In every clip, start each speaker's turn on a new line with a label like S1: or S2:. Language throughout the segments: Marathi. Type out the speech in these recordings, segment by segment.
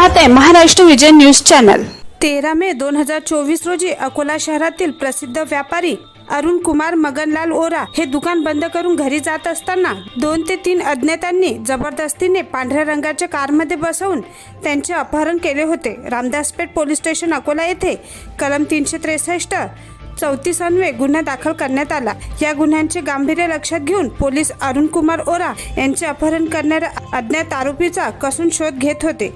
S1: पाहत आहे महाराष्ट्र विजय न्यूज चॅनल.
S2: तेरा मे दोन हजार चोवीस रोजी अकोला शहरातील प्रसिद्ध व्यापारी अरुण कुमार मगनलाल ओरा हे दुकान बंद करून घरी जात असताना दोन ते तीन अज्ञातांनी जबरदस्तीने पांढऱ्या रंगाच्या कारमध्ये बसवून त्यांचे अपहरण केले होते. रामदासपेठ पोलीस स्टेशन अकोला येथे कलम तीनशे त्रेसष्ट चौतीस अन्वे गुन्हा दाखल करण्यात आला. या गुन्ह्यांचे गांभीर्य लक्षात घेऊन पोलीस अरुण कुमार ओरा यांचे अपहरण करणाऱ्या अज्ञात आरोपीचा कसून शोध घेत होते.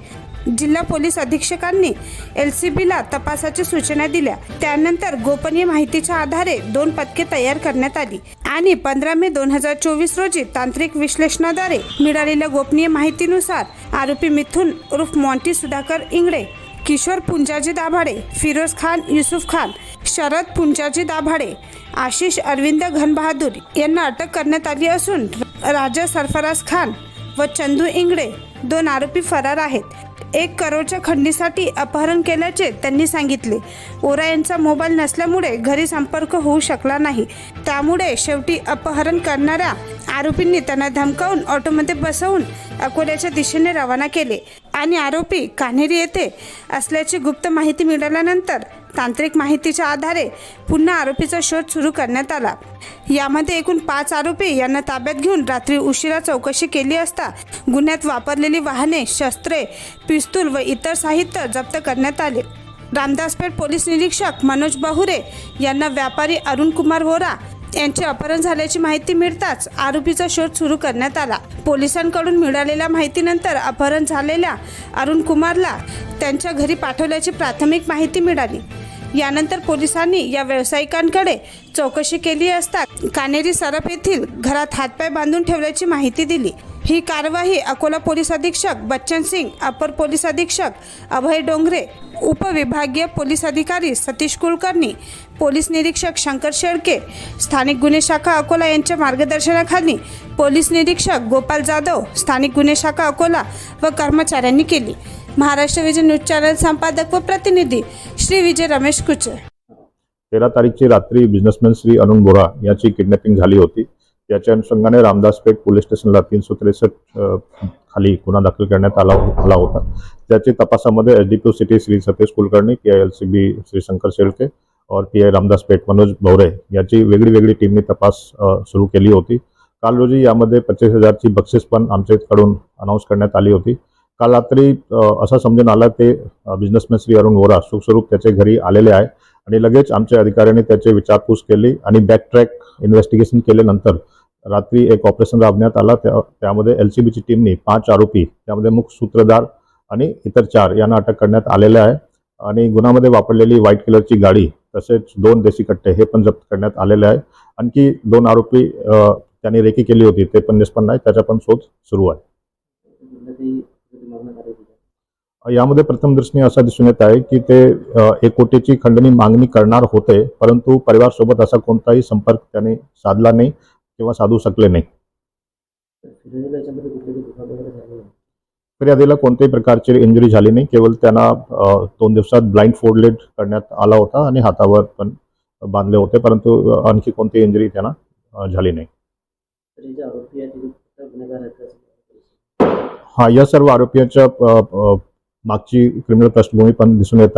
S2: जिल्हा पोलीस अधीक्षकांनी एल सी बीला तपासाच्या सूचना दिल्या. त्यानंतर गोपनीय माहितीच्या आधारे दोन पथके तयार करण्यात आली आणि पंधरा मे दोन हजार चोवीस रोजी तांत्रिक विश्लेषणाद्वारे मिळालेल्या गोपनीय माहितीनुसार आरोपी मिथुन उर्फ मॉन्टी सुधाकर इंगळे किशोर पुंजाजी दाभाडे फिरोज खान युसुफ खान शरद पुंजाजी दाभाडे आशिष अरविंद घनबहादूर यांना अटक करण्यात आली असून राजा सरफराज खान व चंदू इंगळे दोन आरोपी फरार आहेत. एक करोडच्या खंडीसाठी अपहरण केल्याचे त्यांनी सांगितले. ओरा यांचा मोबाईल नसल्यामुळे घरी संपर्क होऊ शकला नाही. त्यामुळे शेवटी अपहरण करणाऱ्या आरोपींनी त्यांना धमकावून ऑटोमध्ये बसवून अकोल्याच्या दिशेने रवाना केले. आणि आरोपी कान्हेरी येथे असल्याची गुप्त माहिती मिळाल्यानंतर तांत्रिक माहितीच्या आधारे पुन्हा आरोपीचा शोध सुरू करण्यात आला. यामध्ये एकूण पाच आरोपी यांना ताब्यात घेऊन रात्री उशिरा चौकशी केली असता गुन्ह्यात वापरलेली वाहने शस्त्रे पिस्तूल व इतर साहित्य जप्त करण्यात आले. रामदासपेठ पोलीस निरीक्षक मनोज बहुरे यांना व्यापारी अरुण कुमार वोरा यांचे अपहरण झाल्याची माहिती मिळताच आरोपीचा शोध सुरू करण्यात आला. पोलिसांकडून मिळालेल्या माहितीनंतर अपहरण झालेल्या अरुण कुमारला त्यांच्या घरी पाठवल्याची प्राथमिक माहिती मिळाली. यानंतर पोलिसांनी या व्यावसायिकांकडे चौकशी केली असता कानेरी सरप येथील घरात हातपाय बांधून ठेवल्याची माहिती दिली. ही कारवाई अकोला पोलीस अधीक्षक बच्चन सिंग अपर पोलीस अधीक्षक अभय डोंगरे उपविभागीय पोलीस अधिकारी सतीश कुलकर्णी पोलीस निरीक्षक शंकर शेळके स्थानिक गुन्हे शाखा अकोला यांच्या मार्गदर्शनाखाली पोलीस निरीक्षक गोपाल जाधव स्थानिक गुन्हे शाखा अकोला व कर्मचाऱ्यांनी केली. महाराष्ट्र विजय न्यूज चॅनल संपादक व प्रतिनिधी श्री विजय रमेश कुचे.
S3: तेरा तारीखची रात्री बिझनेसमॅन श्री अरुण बोरा याची किडनॅपिंग झाली होती. याच्या अनुषंगाने रामदास पेठ पोलीस स्टेशनला तीनशे त्रेसष्ट खाली गुन्हा दाखल करण्यात आला हो-, आला होता. त्याच्या तपासामध्ये H D P city Shri Satish Kulkarni P I L C B Shrishankar Shelke और पी आय रामदास पेठ मनोज भवरे याची वेगळी वेगळी टीमने तपास सुरू केली होती. काल रोजी यामध्ये पच्चीस हजारची बक्षीस पण आमच्याकडून अनाऊन्स करण्यात आली होती. काल रात्री असा असं समजून आलं ते बिझनेसमॅन श्री अरुण वोरा सुखस्वरूप त्याच्या घरी आलेले आहे आणि लगेच आमच्या अधिकाऱ्यांनी त्याची विचारपूस केली आणि बॅक ट्रॅक इन्व्हेस्टिगेशन केल्यानंतर रात्री एक ऑपरेशन राबवण्यात आला. त्या त्यामध्ये एल सी बीची टीमनी पाच आरोपी त्यामध्ये मुख्य सूत्रधार आणि इतर चार यांना अटक करण्यात आलेले आहे. आणि गुन्ह्यामध्ये वापरलेली व्हाईट कलरची गाडी तसेच दोन देशी कट्टे हे पण जप्त करण्यात आलेले आहे. आणखी दोन आरोपी त्यांनी रेकी केली होती ते पण निष्पन्न आहे. त्याचा पण शोध सुरू आहे. यामध्ये प्रथमदर्शनी असा असं दिसून येत आहे की ते एक कोटीची खंडणी मागणी करणार होते परंतु परिवारसोबत असा कोणताही संपर्क त्याने साधला नाही. किंवा साधू शकले नाही. फिर्यादीला कोणत्याही प्रकारची इंजुरी झाली नाही. केवळ त्यांना दोन दिवसात ब्लाइंड फोडलेट करण्यात आला होता आणि हातावर पण बांधले होते. परंतु आणखी कोणती इंजुरी त्यांना झाली नाही. हा या सर्व आरोपीच्या मागची क्रिमिनल पृष्ठभूमी पण दिसून येत